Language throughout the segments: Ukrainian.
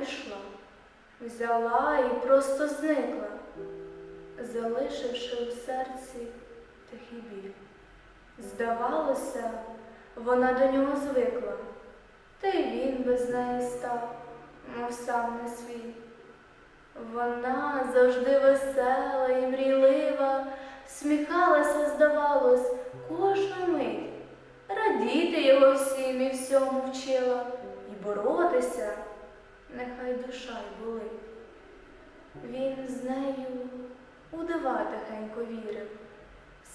пішла, взяла і просто зникла, залишивши у серці тихий біль. Здавалося, вона до нього звикла, та й він без неї став, мов сам не свій. Вона завжди весела і мрійлива, сміхалася, здавалось, кожну мить, радіти його всім і всьому вчила, і боротися, нехай душа й болить. Він з нею у тихенько вірив,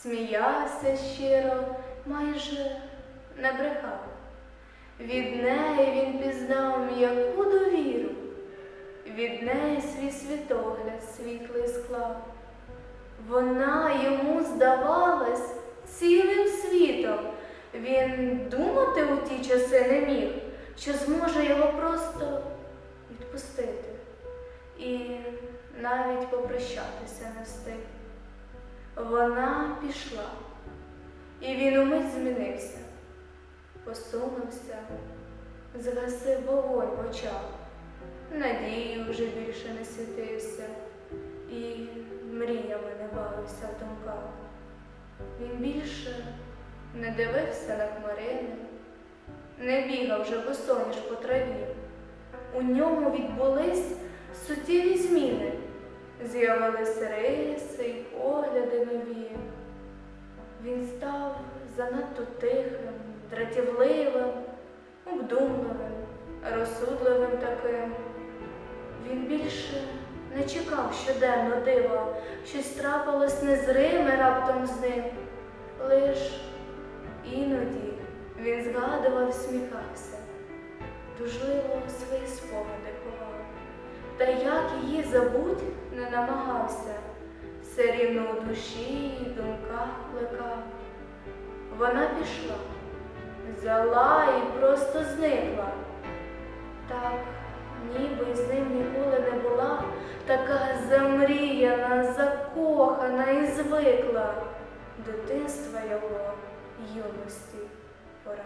сміявся щиро, майже не брехав. Від неї він пізнав м'яку довіру, від неї свій світогляд світлий склав. Вона йому здавалась цілим світом. Він думати у ті часи не міг, що зможе його просто і навіть попрощатися не встиг. Вона пішла, і він умить змінився, посунувся, згасив вогонь в очах, надії вже більше не світився і мріями не бавився в думках. Він більше не дивився на хмарини, не бігав вже босоніж по траві. У ньому відбулись суттєві зміни, з'явились риси й погляди нові. Він став занадто тихим, дратівливим, обдумливим, розсудливим таким. Він більше не чекав щоденно дива, щось трапилось незриме раптом з ним. Лиш іноді він згадував, сміхався, тужливо свої спогади. Та як її забуть не намагався, все рівно у душі і думках плекав. Вона пішла, взяла і просто зникла. Так, ніби з ним ніколи не була, така замріяна, закохана і звикла дитинства його юності пора.